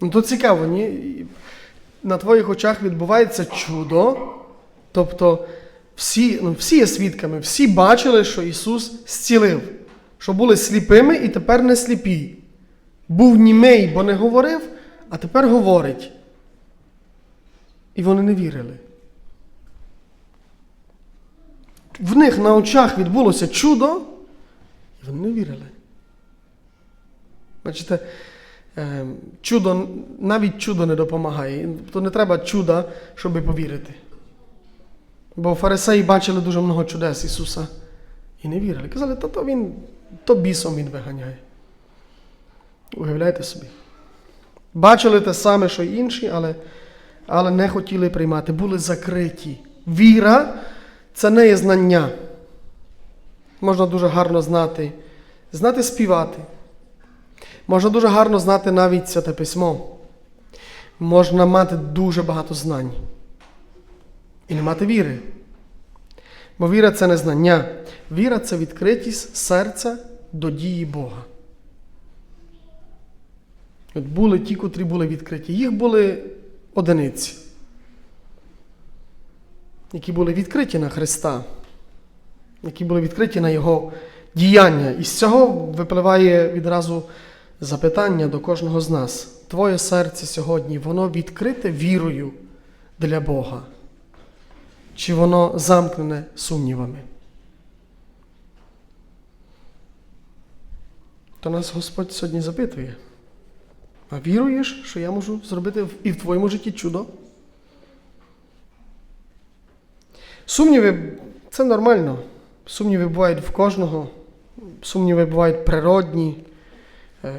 Ну то цікаво, ні? На твоїх очах відбувається чудо. Тобто всі, ну, всі є свідками, всі бачили, що Ісус зцілив, що були сліпими і тепер не сліпі. Був німий, бо не говорив, а тепер говорить. І вони не вірили. В них на очах відбулося чудо, і вони не вірили. Бачите, чудо, навіть чудо не допомагає. То не треба чуда, щоб повірити. Бо фарисеї бачили дуже много чудес Ісуса і не вірили. Казали, то, то він, то бісом він виганяє. Уявляєте собі. Бачили те саме, що й інші, але, але не хотіли приймати, були закриті. Віра це не є знання. Можна дуже гарно знати, знати співати. Можна дуже гарно знати навіть святе письмо. Можна мати дуже багато знань. І не мати віри. Бо віра це не знання. Віра це відкритість серця до дії Бога. От були ті, котрі були відкриті. Їх були одиниці, які були відкриті на Христа, які були відкриті на Його діяння. І з цього випливає відразу запитання до кожного з нас. Твоє серце сьогодні, воно відкрите вірою для Бога. Чи воно замкнене сумнівами? То нас Господь сьогодні запитує. А віруєш, що я можу зробити і в твоєму житті чудо? Сумніви це нормально. Сумніви бувають в кожного. Сумніви бувають природні,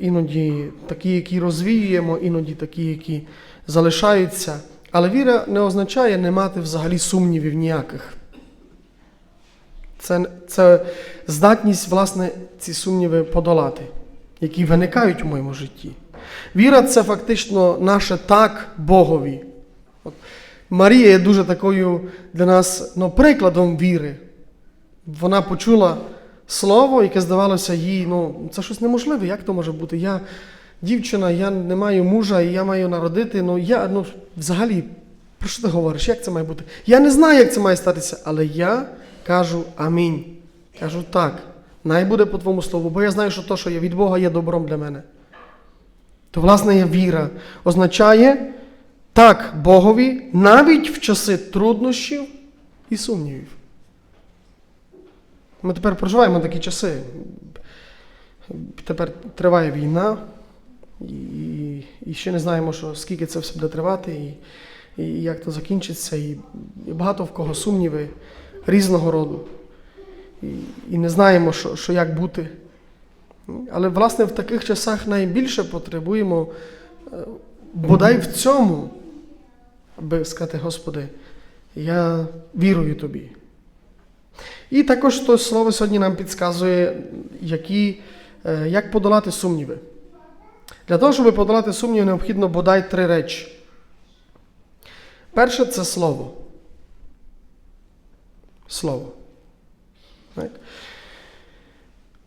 іноді такі, які розвіюємо, іноді такі, які залишаються. Але віра не означає не мати взагалі сумнівів ніяких. Це, це здатність, власне, ці сумніви подолати, які виникають у моєму житті. Віра це фактично наше так Богові. От Марія є дуже такою для нас ну, прикладом віри. Вона почула слово, яке здавалося їй, ну, це щось неможливе. Як то може бути? Я дівчина, я не маю мужа, і я маю народити. Ну, я, ну, взагалі, про що ти говориш? Як це має бути? Я не знаю, як це має статися, але я кажу амінь. Кажу так. Най буде по твоєму слову, бо я знаю, що то, що є від Бога, є добром для мене. То, власне, віра. Означає так Богові навіть в часи труднощів і сумнівів. Ми тепер проживаємо такі часи. Тепер триває війна, і, і ще не знаємо, що, скільки це все буде тривати, і, і як то закінчиться. І, і багато в кого сумніви різного роду. І, і не знаємо, що, що як бути. Але, власне, в таких часах найбільше потребуємо е, бодай в цьому, аби сказати, Господи, я вірую Тобі. І також то слово сьогодні нам підказує, які, е, як подолати сумніви. Для того, щоб подолати сумніви, необхідно бодай три речі. Перше це слово. Слово. Знаєте?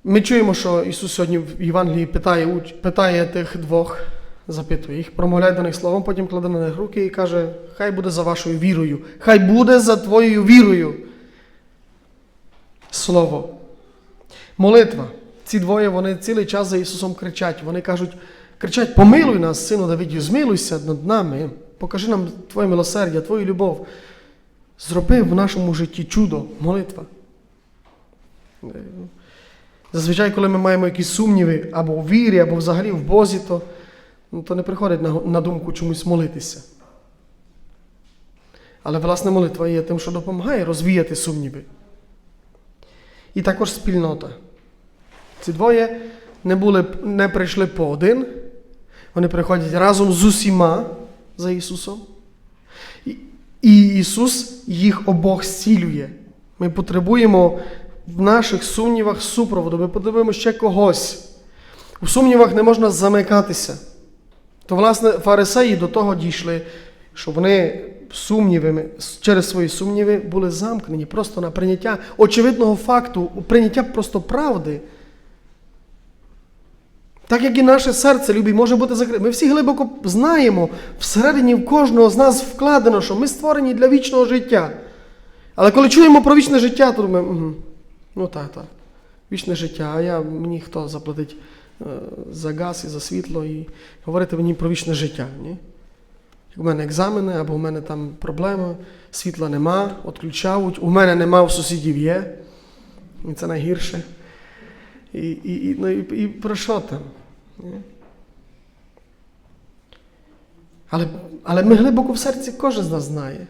Ми чуємо, що Ісус сьогодні в Євангелії питає, питає тих двох, запитує їх, промовляє до них словом, потім кладе на них руки і каже: Хай буде за вашою вірою, хай буде за твоєю вірою. Слово. Молитва. Ці двоє вони цілий час за Ісусом кричать. Вони кажуть, кричать: Помилуй нас, сину Давидів, змилуйся над нами, покажи нам Твоє милосердя, Твою любов. Зроби в нашому житті чудо, молитва. Зазвичай, коли ми маємо якісь сумніви або у вірі, або взагалі в Бозі, то, ну, то не приходить на, на думку чомусь молитися. Але власне молитва є тим, що допомагає розвіяти сумніви. І також спільнота. Ці двоє не, були, не прийшли по один, вони приходять разом з усіма за Ісусом. І, Ісус їх обох зцілює. Ми потребуємо в наших сумнівах супроводу, ми потребуємо ще когось. У сумнівах не можна замикатися. То, власне, фарисеї до того дійшли, що вони сумнівами, через свої сумніви були замкнені просто на прийняття очевидного факту, прийняття просто правди. Так як і наше серце любі, може бути закрите. Ми всі глибоко знаємо, всередині в кожного з нас вкладено, що ми створені для вічного життя. Але коли чуємо про вічне життя, то думаємо, угу, ну так, так, вічне життя, а я мені хто заплатить е, за газ і за світло і говорити мені про вічне життя. Ні? Як у мене екзамени, або у мене там проблема, світла нема, відключають, у мене нема, у сусідів є. І це найгірше. І, і, і, ну, і, і про що там? Але, але ми глибоко в серці кожен з нас знає,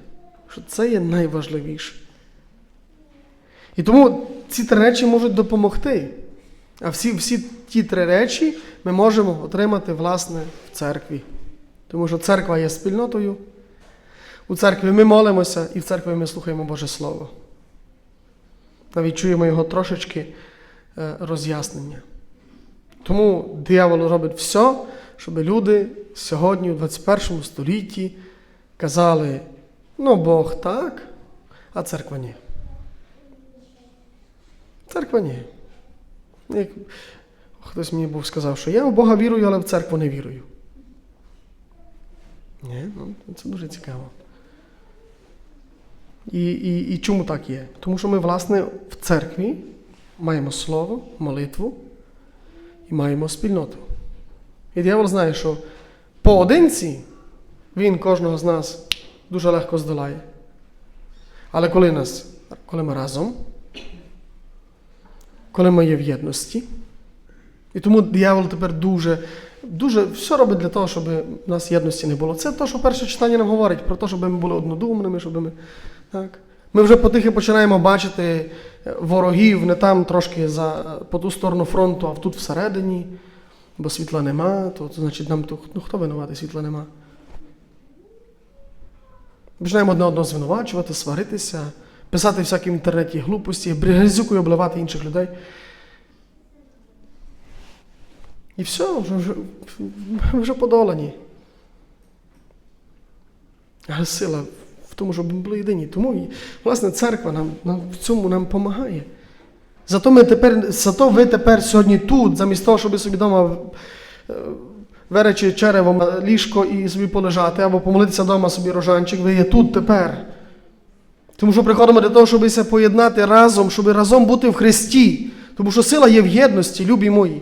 що це є найважливіше. І тому ці три речі можуть допомогти. А всі, всі ті три речі ми можемо отримати, власне, в церкві. Тому що церква є спільнотою. У церкві ми молимося і в церкві ми слухаємо Боже Слово. Навіть чуємо його трошечки е, роз'яснення. Тому диявол робить все, щоб люди сьогодні, у 21 столітті, казали: ну, Бог так, а церква ні. Церква ні. Як хтось мені був сказав, що я в Бога вірую, але в церкву не вірую. Ні, ну, це дуже цікаво. І, і, і чому так є? Тому що ми, власне, в церкві маємо слово, молитву і маємо спільноту. І диявол знає, що поодинці він кожного з нас дуже легко здолає. Але коли, нас, коли ми разом, коли ми є в єдності, і тому диявол тепер дуже, дуже все робить для того, щоб в нас єдності не було. Це те, що перше читання нам говорить, про те, щоб ми були однодумними, щоб ми. Так. Ми вже потихи починаємо бачити ворогів не там трошки за, по ту сторону фронту, а тут всередині, бо світла нема, то, то значить нам то, ну, хто винуватий, світла нема. Починаємо одне одного звинувачувати, сваритися, писати всякі в інтернеті глупості, грязюкою обливати інших людей. І все, вже, вже, вже подолані. Але сила в тому, щоб ми були єдині. Тому, власне, церква нам, нам в цьому нам допомагає. Зато, ми тепер, зато ви тепер сьогодні тут, замість того, щоб собі вдома е, веречі черевом ліжко і собі полежати, або помолитися вдома собі рожанчик, ви є тут тепер. Тому що приходимо для того, щоб поєднати разом, щоб разом бути в Христі. Тому що сила є в єдності, любі мої.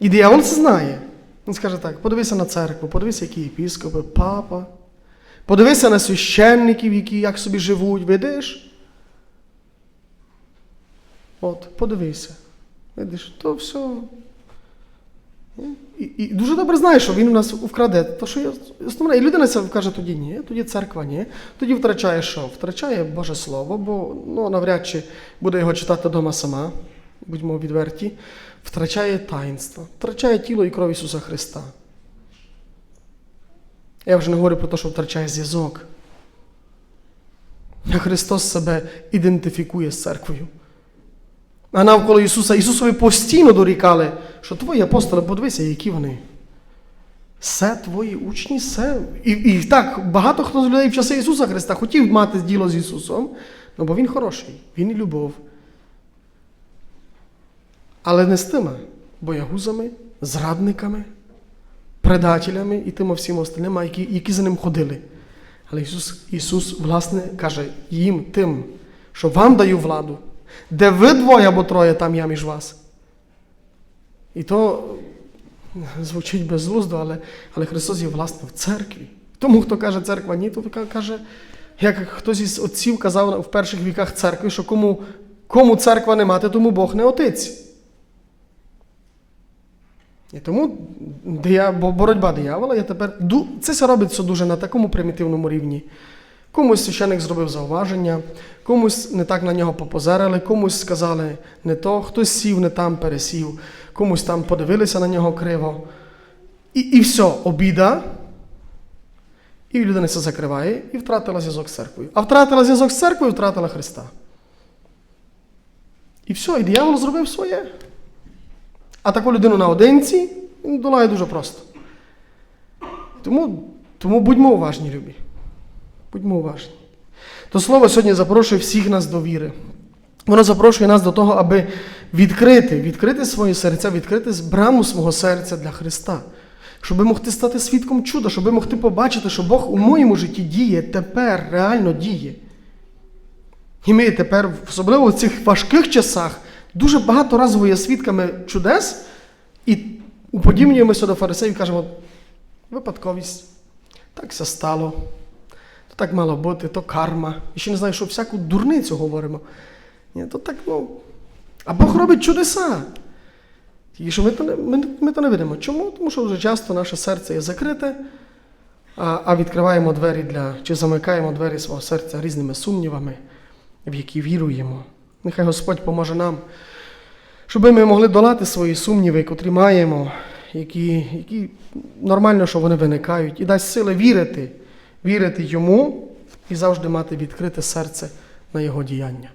І диявол це знає. Він скаже так: подивися на церкву, подивися, які єпіскопи, папа. Подивися на священників, які як собі живуть, видиш? От, подивися. Видиш, то все. І, і дуже добре знає, що він у нас вкраде. То, що є основне. І людина каже тоді ні, тоді церква ні. Тоді втрачає що? Втрачає Боже Слово, бо ну, навряд чи буде його читати вдома сама, будьмо відверті. Втрачає таїнство, втрачає тіло і кров Ісуса Христа. Я вже не говорю про те, що втрачає зв'язок. Христос себе ідентифікує з церквою. А навколо Ісуса Ісусові постійно дорікали, що твої апостоли, подивися, які вони. Все твої учні, все. І і так, багато хто з людей в часи Ісуса Христа хотів мати діло з Ісусом, ну, бо Він хороший, Він і любов. Але не з тими боягузами, зрадниками, предателями і тими всіма остальними, які, які за ним ходили. Але Ісус, Ісус, власне, каже їм тим, що вам даю владу, де ви двоє або троє, там я між вас. І то звучить безглуздо, але, але Христос є, власне, в церкві. Тому, хто каже церква ні, то каже, як хтось із отців казав в перших віках церкви, що кому, кому церква не мати, тому Бог не отець. І тому боротьба диявола є тепер. Це все робиться дуже на такому примітивному рівні. Комусь священик зробив зауваження, комусь не так на нього попозерили, комусь сказали не то, хтось сів, не там пересів, комусь там подивилися на нього криво. І і все, обіда. І людина це закриває і втратила зв'язок з церквою. А втратила зв'язок з церквою, втратила Христа. І все, і диявол зробив своє. А таку людину наодинці долає дуже просто. Тому, тому будьмо уважні, любі. Будьмо уважні. То слово сьогодні запрошує всіх нас до віри. Воно запрошує нас до того, аби відкрити, відкрити свої серця, відкрити браму свого серця для Христа. Щоб могти стати свідком чуда, щоб могти побачити, що Бог у моєму житті діє, тепер реально діє. І ми тепер, особливо в цих важких часах, дуже багато разів є свідками чудес і уподібнюємося до фарисеїв і кажемо, випадковість, так все стало, то так мало бути, то карма. І ще не знаю, що всяку дурницю говоримо. Ні, то так, ну. А Бог робить чудеса. Тільки що ми то не, ми, ми то не видимо. Чому? Тому що вже часто наше серце є закрите, а, а відкриваємо двері для, чи замикаємо двері свого серця різними сумнівами, в які віруємо. Нехай Господь поможе нам, щоб ми могли долати свої сумніви, котрі маємо, які, які нормально, що вони виникають, і дасть сили вірити, вірити йому і завжди мати відкрите серце на його діяння.